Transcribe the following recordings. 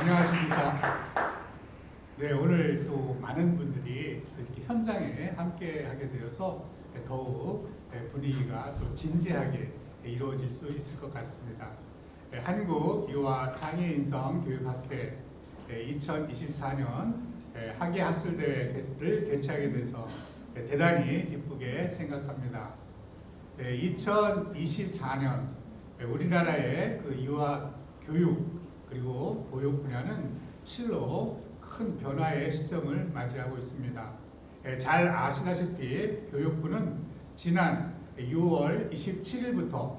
안녕하십니까. 네, 오늘 또 많은 분들이 이렇게 현장에 함께 하게 되어서 더욱 분위기가 또 진지하게 이루어질 수 있을 것 같습니다. 네, 한국 유아 장애인성 교육학회 2024년 학예 학술 대회를 개최하게 돼서 대단히 기쁘게 생각합니다. 2024년 우리나라의 그 유아 교육 그리고 보육 분야는 실로 큰 변화의 시점을 맞이하고 있습니다. 예, 잘 아시다시피 교육부는 지난 6월 27일부터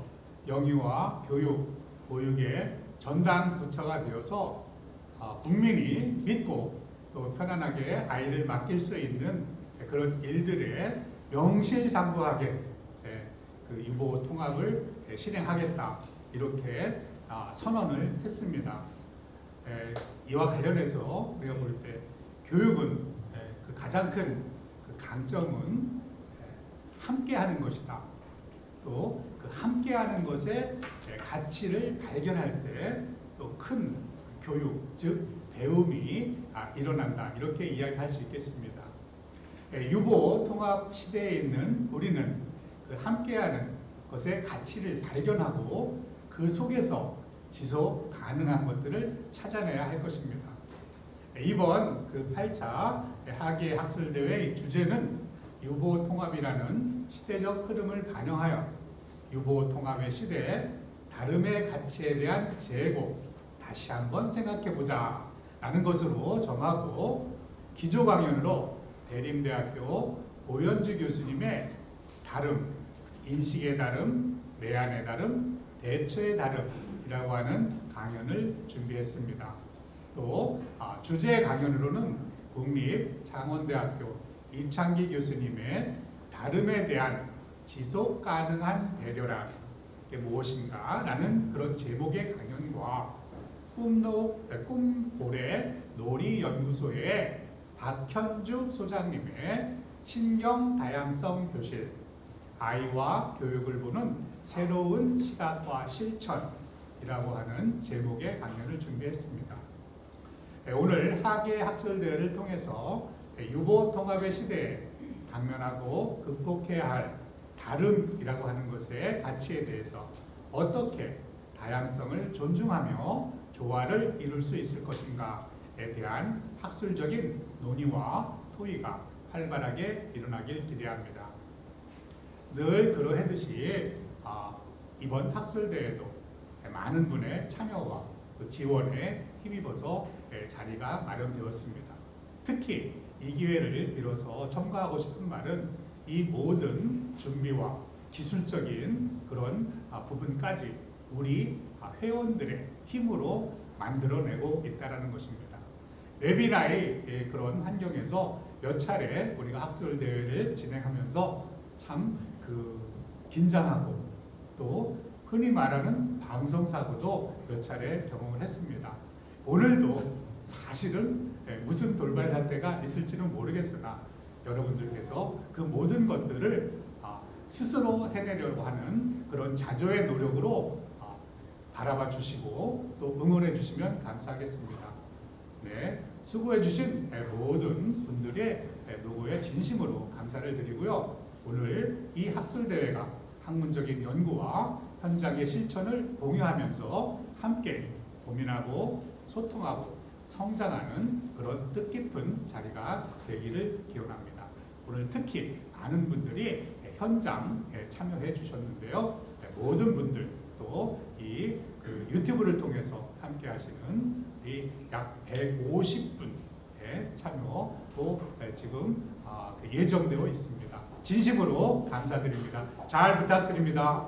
영유아 교육, 보육의 전담 부처가 되어서 어, 국민이 믿고 또 편안하게 아이를 맡길 수 있는 그런 일들에 명실상부하게 예, 그 유보 통합을 예, 실행하겠다 이렇게 아, 선언을 했습니다. 이와 관련해서 우리가 볼 때 교육은 그 가장 큰그 강점은 함께하는 것이다. 또 그 함께하는 것의 가치를 발견할 때 또 큰 교육 즉 배움이 아, 일어난다 이렇게 이야기할 수 있겠습니다. 유보 통합 시대에 있는 우리는 그 함께하는 것의 가치를 발견하고 그 속에서 지속 가능한 것들을 찾아내야 할 것입니다. 이번 그 8차 하계 학술 대회의 주제는 유보 통합이라는 시대적 흐름을 반영하여 유보 통합의 시대에 다름의 가치에 대한 재고 다시 한번 생각해 보자 라는 것으로 정하고 기조 강연으로 대림대학교 오연주 교수님의 다름, 인식의 다름, 내안의 다름, 대처의 다름 이라고 하는 강연을 준비했습니다. 또 아, 주제 강연으로는 국립장원대학교 이창기 교수님의 다름에 대한 지속 가능한 배려란 게 무엇인가 라는 그런 제목의 강연과 꿈노, 꿈고래 놀이연구소의 박현주 소장님의 신경 다양성 교실 아이와 교육을 보는 새로운 시각과 실천 이라고 하는 제목의 강연을 준비했습니다. 네, 오늘 하계 학술대회를 통해서 유보 통합의 시대에 당면하고 극복해야 할 다름이라고 하는 것의 가치에 대해서 어떻게 다양성을 존중하며 조화를 이룰 수 있을 것인가에 대한 학술적인 논의와 토의가 활발하게 일어나길 기대합니다. 늘 그러하듯이 아, 이번 학술대회도 많은 분의 참여와 지원에 힘입어서 예, 자리가 마련되었습니다. 특히 이 기회를 빌어서 첨가하고 싶은 말은 이 모든 준비와 기술적인 그런 아, 부분까지 우리 아, 회원들의 힘으로 만들어내고 있다는 것입니다. 웨비나의 예, 그런 환경에서 몇 차례 우리가 학술 대회를 진행하면서 참 그 긴장하고 또 흔히 말하는 방송사고도 몇 차례 경험을 했습니다. 오늘도 사실은 예, 무슨 돌발 사태가 있을지는 모르겠으나 여러분들께서 그 모든 것들을 아, 스스로 해내려고 하는 그런 자조의 노력으로 아, 바라봐 주시고 또 응원해 주시면 감사하겠습니다. 네, 수고해 주신 예, 모든 분들의 예, 노고에 진심으로 감사를 드리고요. 오늘 이 학술대회가 학문적인 연구와 현장의 실천을 공유하면서 함께 고민하고 소통하고 성장하는 그런 뜻깊은 자리가 되기를 기원합니다. 오늘 특히 많은 분들이 현장에 참여해 주셨는데요. 모든 분들 또 이 그 유튜브를 통해서 함께 하시는 약 150분의 참여도 지금 아, 그 예정되어 있습니다. 진심으로 감사드립니다. 잘 부탁드립니다.